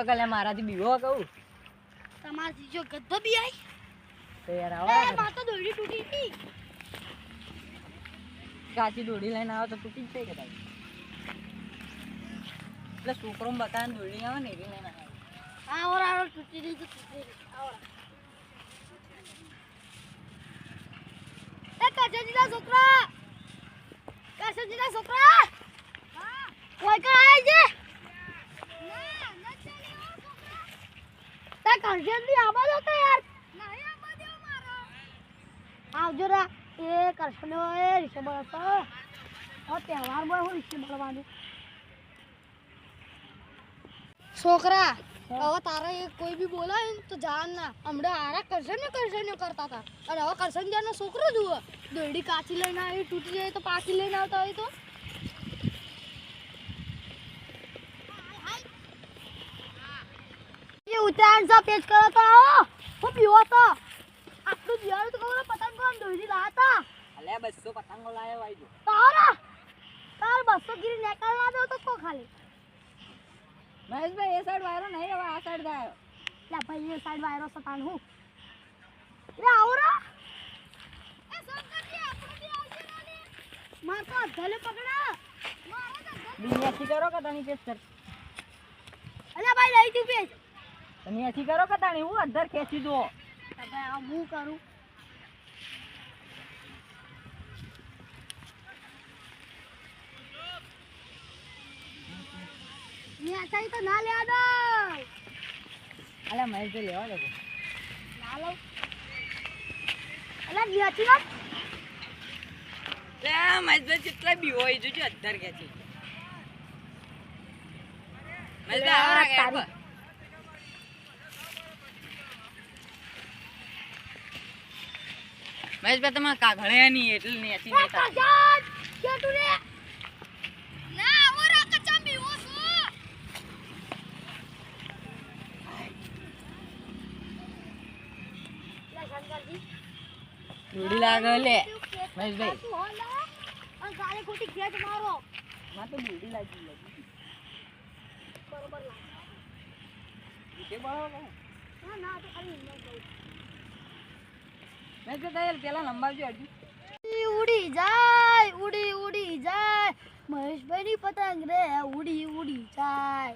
તો કલે મારાથી બીવો કહું. તમારાથી જો ગધો બી આઈ તો યાર એ આવો. માર તો દોડી તૂટી હતી કાચી દોડી લઈને આવો તો તૂટી જ જાય કદાચ. એટલે છોકરો બતાવીને દોડી આવે ને એવી લઈને આવે. આ ઓર આ તૂટી રહી તો તૂટી રહી આવડા એ કાજજીના છોકરા! કાજજીના છોકરા હા કોઈ કણ આય છે ના ન ચાલે ઓ છોકરા તે કાજજી આબા દો તો યાર. નહીં આબા દો મારો. આવજો રા. એ કરશનો એ રીસે બળતો ઓ તહેવાર બોય હું રીસે બળવાનું છોકરા હવે તારે કોઈ બી બોલાય ને તો જાન ના. હમણાં આરા કરશન ને કરશન કરતા હતા. અને હવે કરશન જાનો છોકરો જુઓ. દોરડી કાચી લઈને આવી તૂટી જાય તો પાછી લઈને આવતા હોય તો એ ઉત્તરાયણ સો પેજ કરો તો આવો. હું પીવો તો. આટલું દિવાળી તો કહું પતંગો કોણ દોરડી લાતા અલે બસો પતંગો લાવ્યો આઈ જો. તારા તાર બસો ગીરી નેકળ ના દો તો કો ખાલી. મહેશભાઈ એ સાઈડ વાયરો નહીં હવે આ સાઈડ જાય લે ભાઈ એ સાઈડ વાયરો સતાણ હું. લે આવરા એ સંકટી આપણો બી આવશે નાને માર તો ધલે પકડા. મારો તો ધલે કરો કે તની પેસ કર અલ્યા ભાઈ લઈ તું પેજ. એથી કરો કે હું અંદર ખેંચી દો હું કરું? તો ના લેવા દો અલે લેવા દે. ના લઉં. અલ્યા ન્યાથી ના લે મહેશભાઈ બી હોય જોજો અંદર ખેંચી. મહેશભાઈ આવો રાગે મહેશભાઈ તમે કાગળે નહીં એટલે નહીં થતી. કાજાન કેટુ રે. ના આવો રા કચા બીવો છું. લે શંકરજી. દોડી લાગે લે હો લે ખોટી ખેંચ મારો. માં તો દોડી લાગી લાગી બરોબર લાગે. કે બરાબર ના ના તો ખાલી કહું મહેશભાઈ તારે પેલા લંબાવજો હજી. ઉડી જાય ઉડી ઉડી જાય. મહેશભાઈની પતંગ રે ઉડી ઉડી જાય.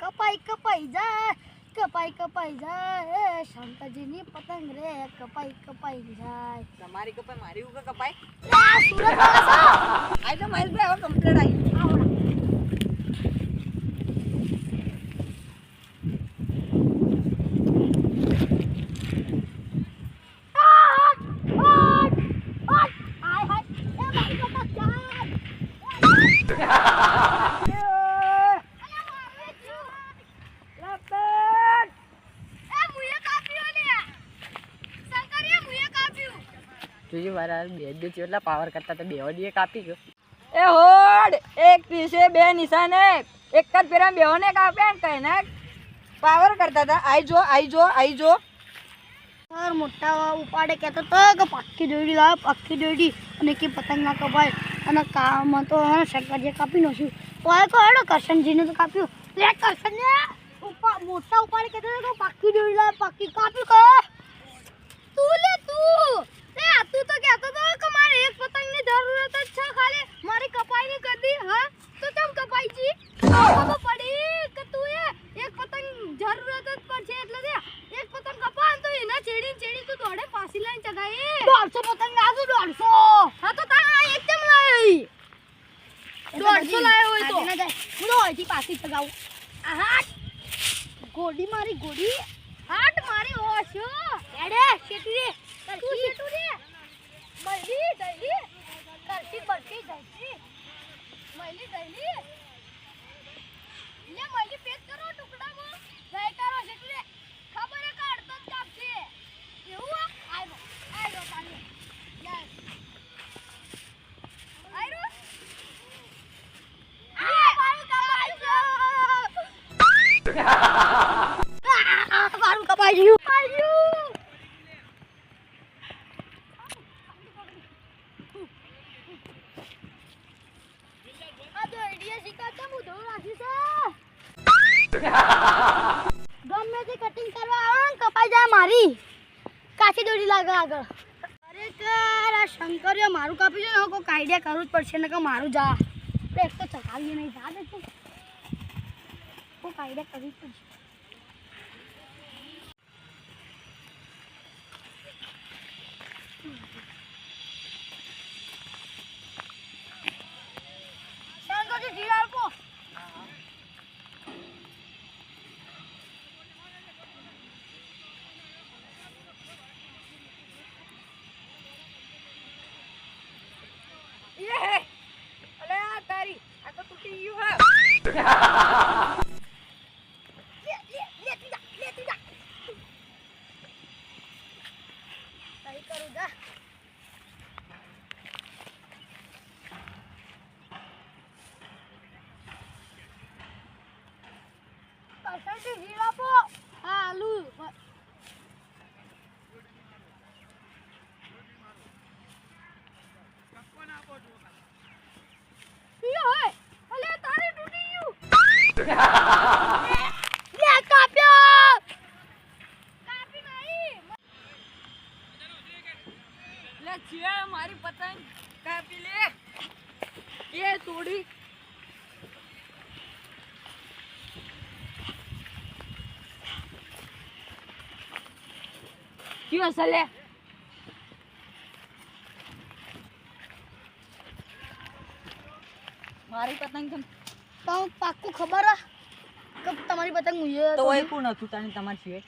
કપાઈ કપાઈ જાય કપાઈ કપાઈ જાય. શંકરજીની પતંગ રે કપાઈ કપાઈ જાય. તમારી કપાઈ મારી ઉપર કપાઈ આ સુરત આઈ તો મહેશભાઈ હવે કમ્પ્લીટ આવી છો? આવડા. આટ! આટ! આટ! હાય હાય એ મારી પતંગ જાય અલ્યા મારે છું. એ મુએ કાપ્યું લે શંકરીએ મુએ કાપ્યું જોજો બે બે પાવર કરતા તો બેવો એક કાપી ગયો. એ હોડ, એક પીસે, બે નિશાને એક. જ ફેરા બેહોને કાપે ને કઈ ને. પાવર કરતા હતા. આઈ જો આઈ જો આઈ જો. સર મોટા ઉપાડે કહેતો તો કે પાકી દોડી, લાવ પાકી દોડી. અને કે પતંગ ના કપાય. અને કામ તો હે શંકરજી કાપી નાખ્યું. તો આ કહો હેડો કરશનજીને તો કાપ્યું. લે કરશનને ઉપા, મોટા ઉપાડે કહેતો તો કે પાકી દોડી, લાવ પાકી. કાપ્યું કહો તું લે તું. તું તો કહેતો તો કે મારે એક પતંગની જરૂરત જ છે ખાલી. મારી કપાઈ ની કરી હા? તો કેમ કપાઈ છી ખબર પડી કે તું એ એક પતંગ જરૂરત જ પડશે એટલે દે એક પતંગ કપાન તો એના ચેડી ચેડી તું દોડે પાછી લઈને ચગાઈ દોઢસો પતંગ આજુ દોઢસો હા તો તા એક કેમ લાવી દોઢસો લાવ્યો હોય તો. હું તો અહીંથી પાછી ચગાવું. આ ગોડી મારી ગોડી. હાટ મારી ઓશો એડે શેટી રે તું શેટુ રે મળી દઈ કરતી બળતી જઈતી મળી દઈ લે મળી પેક કરો ટુકડામાં. જય કરો રે ખબર હે કાઢતો જ કાપશે એવું આ આયો આયો પાણી યસ આયો આ મારું કપાઈ મારું કપાઈ ગયું આયું ગમે તે કટિંગ કરવા આવો ને કપાઈ જાય મારી. કાચી દોરી લાગે આગળ. ખરેખર આ શંકરે મારું કાપી છે કોઈ આઈડિયા કરવું જ પડશે ને કે મારું જા. એક તો ચકાવીએ નહીં જા દે કોઈ આઈડિયા કરવી જ પડશે શંકરજી ઢીલા આપો એ હે અલે આ તારી આ તો તૂટી ગયું હે લે લે લે તું જા લે તું જા સહી કરું જા પાછળથી હીરો આપો હા આલુ હીરો હોય અલે તારે તૂટી ગયું લે કાપ્યો કાપી નહીં છે મારી પતંગ કાપી લે. એ તોડી. કયો સલે. મારી પતંગ કેમ તો પાક્કું ખબર કે તમારી પતંગ મુજે તો એ કોણ હતું તને તમારી છે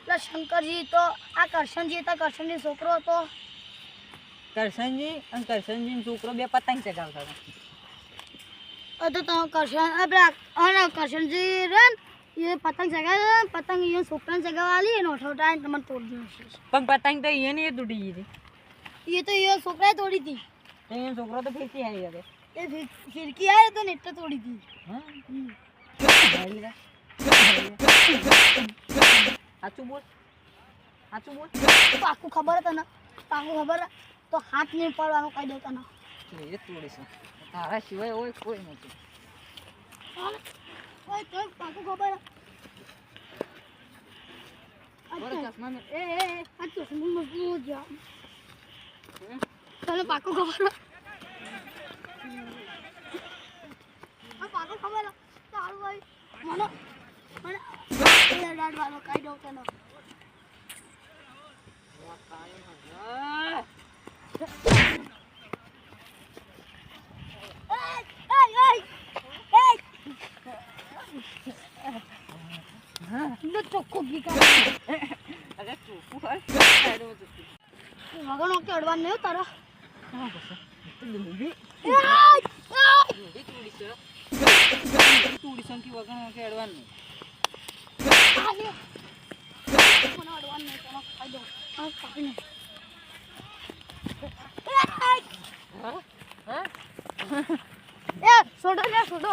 પેલા શંકરજી તો આ કરશનજી હતા કરશનજી છોકરો હતો. કરશનજી અને કરશનજી છોકરો બે પતંગ ચગાવતા હતા. તો તમે કરશન અને કરશનજી રે ને, એ પતંગ ચગાવે પતંગ એ છોકરાને ચગાવવા એનો ઓઠવટા તમને તોડી નાખી પણ પતંગ તો એને એ તૂટી ગઈ હતી. એ તો એ છોકરાએ તોડી હતી. તો એનો છોકરો તો ફીરકી આવી હતો. એ ફીરકી આવે તો ને એટલે તોડી હતી. સાચું બોલ. સાચું બોલ. આખું ખબર તને? પાક્કું ખબર? તો હાથ નહીં પડવાનો કહી દઉં તને એ તોડીશું તારા સિવાય હોય કોઈ નથી. ઓય તો પાક્કું ખબર. તને? ભાઈ મને મને કહી દઉં તને ઘી કાઢી. અરે ચોખ્ખું હોય સાઈડમાં ચોખ્ખું. વગરનો કે અડવાનું નહીં હો તારા હા, બસ. તો એય. ડૂબી તૂડી છે. તૂડી છે કે વગર વગર અડવાનું નહીં. આ લે. મને અડવાનું નહીં તને કહી દઉં આ કાપી હા? હા? એ છોડો ને છોડો